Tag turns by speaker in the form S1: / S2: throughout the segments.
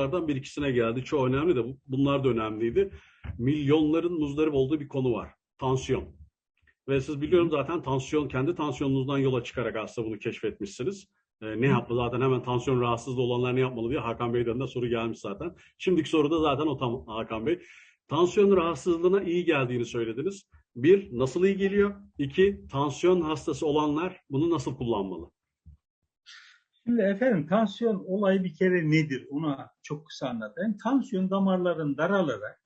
S1: Bunlardan bir ikisine geldi. Çoğu önemli de bu- bunlar da önemliydi. Milyonların muzdarip olduğu bir konu var. Tansiyon. Ve siz biliyorum zaten tansiyon, kendi tansiyonunuzdan yola çıkarak aslında bunu keşfetmişsiniz. Ee, ne yapmalı zaten hemen tansiyon rahatsızlığı olanlar ne yapmalı diye Hakan Bey'den de soru gelmiş zaten. Şimdiki soru da zaten o tam Hakan Bey. Tansiyon rahatsızlığına iyi geldiğini söylediniz. Bir, nasıl iyi geliyor? İki, tansiyon hastası olanlar bunu nasıl kullanmalı?
S2: Şimdi efendim tansiyon olayı bir kere nedir? Ona çok kısa anlatayım. Tansiyon damarların daralarak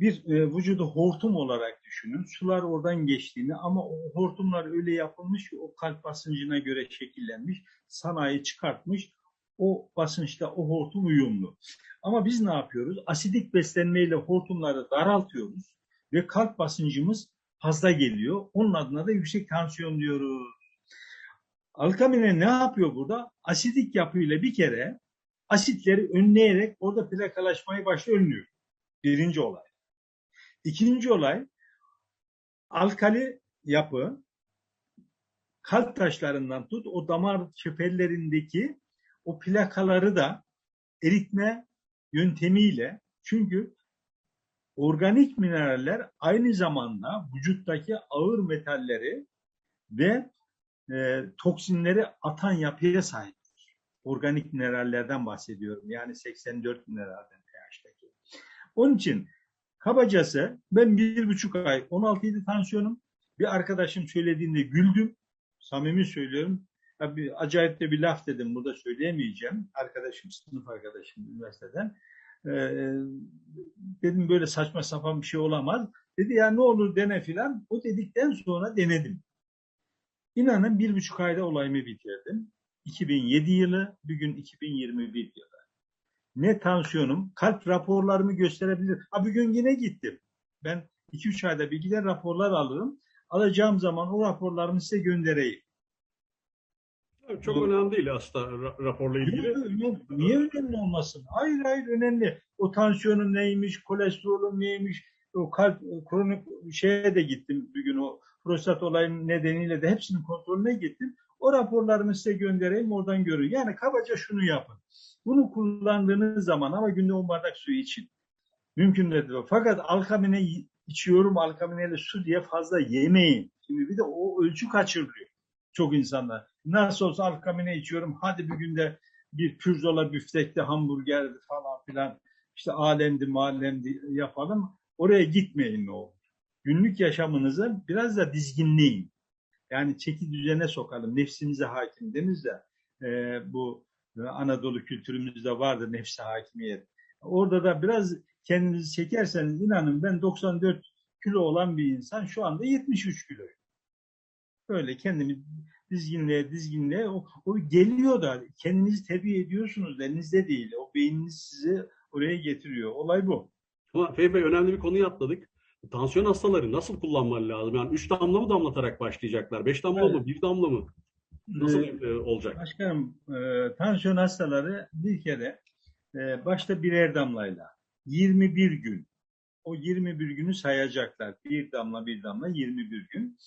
S2: bir e, vücudu hortum olarak düşünün. Sular oradan geçtiğini ama o hortumlar öyle yapılmış ki o kalp basıncına göre şekillenmiş. Sanayi çıkartmış. O basınçta o hortum uyumlu. Ama biz ne yapıyoruz? Asidik beslenmeyle hortumları daraltıyoruz ve kalp basıncımız fazla geliyor. Onun adına da yüksek tansiyon diyoruz. Alkamine ne yapıyor burada? Asidik yapıyla bir kere asitleri önleyerek orada plakalaşmayı başta önlüyor. Birinci olay. İkinci olay alkali yapı kalp taşlarından tut o damar çeperlerindeki o plakaları da eritme yöntemiyle çünkü organik mineraller aynı zamanda vücuttaki ağır metalleri ve e, toksinleri atan yapıya sahiptir. Organik minerallerden bahsediyorum. Yani 84 mineralden pH'teki. Onun için kabacası ben bir buçuk ay 16 idi tansiyonum. Bir arkadaşım söylediğinde güldüm. Samimi söylüyorum. Ya bir, acayip de bir laf dedim. Burada söyleyemeyeceğim. Arkadaşım, sınıf arkadaşım üniversiteden. Ee, dedim böyle saçma sapan bir şey olamaz. Dedi ya ne olur dene filan. O dedikten sonra denedim. İnanın bir buçuk ayda olayımı bitirdim. 2007 yılı, bugün 2021 yılı. Ne tansiyonum, kalp raporlarımı gösterebilir. Ha bugün yine gittim. Ben 2-3 ayda bir gider raporlar alırım. Alacağım zaman o raporlarımı size göndereyim.
S1: Çok
S2: Bu-
S1: önemli değil aslında ra- raporla ilgili.
S2: önemli, niye önemli olmasın? Hayır hayır önemli. O tansiyonun neymiş, kolesterolün neymiş, o kalp kronik şeye de gittim bugün o prostat olayının nedeniyle de hepsinin kontrolüne gittim. O raporlarımı size göndereyim oradan görün. Yani kabaca şunu yapın. Bunu kullandığınız zaman ama günde 10 bardak su için. Mümkün nedir. Fakat alkamine içiyorum alkamineyle su diye fazla yemeyin. Şimdi bir de o ölçü kaçırılıyor. Çok insanlar. Nasıl olsa alkamine içiyorum. Hadi bir günde bir pürzola büftekte hamburger falan filan işte alemdi malemdi yapalım. Oraya gitmeyin ne olur. Günlük yaşamınızı biraz da dizginleyin. Yani çeki düzene sokalım. Nefsinize hakim deniz de e, bu e, Anadolu kültürümüzde vardır nefse hakimiyet. Orada da biraz kendinizi çekerseniz inanın ben 94 kilo olan bir insan şu anda 73 kilo. Böyle kendimi dizginleye dizginleye o, o geliyor da kendinizi terbiye ediyorsunuz elinizde değil. O beyniniz sizi oraya getiriyor. Olay bu.
S1: Ama Fehmi Bey önemli bir konuyu atladık. Tansiyon hastaları nasıl kullanmalı lazım? Yani 3 damla mı damlatarak başlayacaklar? 5 damla
S2: Evet.
S1: mı? 1 damla mı? Nasıl
S2: Ee,
S1: e, olacak?
S2: Başkanım, e, tansiyon hastaları bir kere e, başta birer damlayla 21 gün, o 21 günü sayacaklar. Bir damla bir damla 21 gün.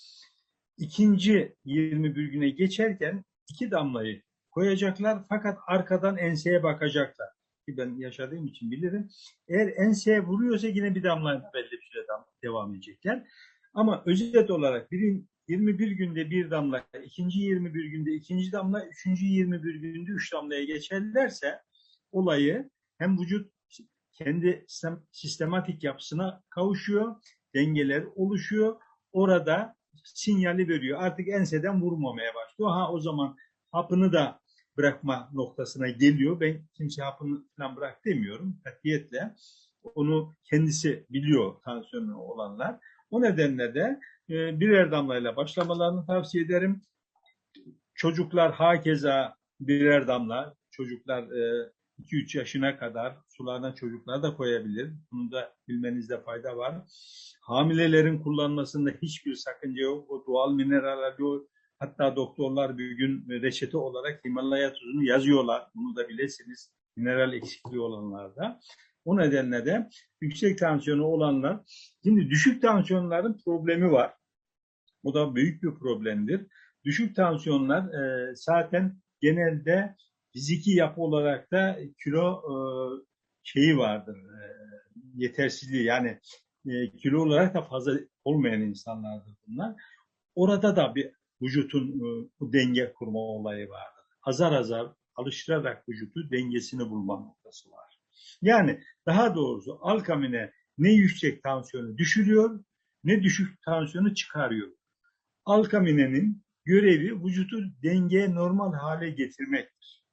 S2: İkinci 21 güne geçerken iki damlayı koyacaklar fakat arkadan enseye bakacaklar. Ki ben yaşadığım için bilirim. Eğer enseye vuruyorsa yine bir damla belli bir dam- devam edecekler. Ama özet olarak birin 21 günde bir damla, ikinci 21 günde ikinci damla, üçüncü 21 günde üç damlaya geçerlerse olayı hem vücut kendi sistem- sistematik yapısına kavuşuyor, dengeler oluşuyor. Orada sinyali veriyor. Artık enseden vurmamaya başlıyor. Ha o zaman hapını da bırakma noktasına geliyor. Ben kimse hapını falan bırak demiyorum katiyetle. Onu kendisi biliyor tansiyonu olanlar. O nedenle de e, birer damlayla başlamalarını tavsiye ederim. Çocuklar hakeza birer damla. Çocuklar e, 2-3 yaşına kadar sularına çocuklar da koyabilir. Bunu da bilmenizde fayda var. Hamilelerin kullanmasında hiçbir sakınca yok. O doğal mineraller yok. Hatta doktorlar bir gün reçete olarak Himalaya tuzunu yazıyorlar. Bunu da bilesiniz. Mineral eksikliği olanlarda. O nedenle de yüksek tansiyonu olanlar, şimdi düşük tansiyonların problemi var. O da büyük bir problemdir. Düşük tansiyonlar e, zaten genelde fiziki yapı olarak da kilo e, şeyi vardır. e, yetersizliği yani e, kilo olarak da fazla olmayan insanlardır bunlar. Orada da bir vücutun e, bu denge kurma olayı vardır. Azar azar alıştırarak vücutu dengesini bulma noktası var. Yani daha doğrusu alkamine ne yüksek tansiyonu düşürüyor ne düşük tansiyonu çıkarıyor. Alkaminenin görevi vücutu dengeye normal hale getirmektir.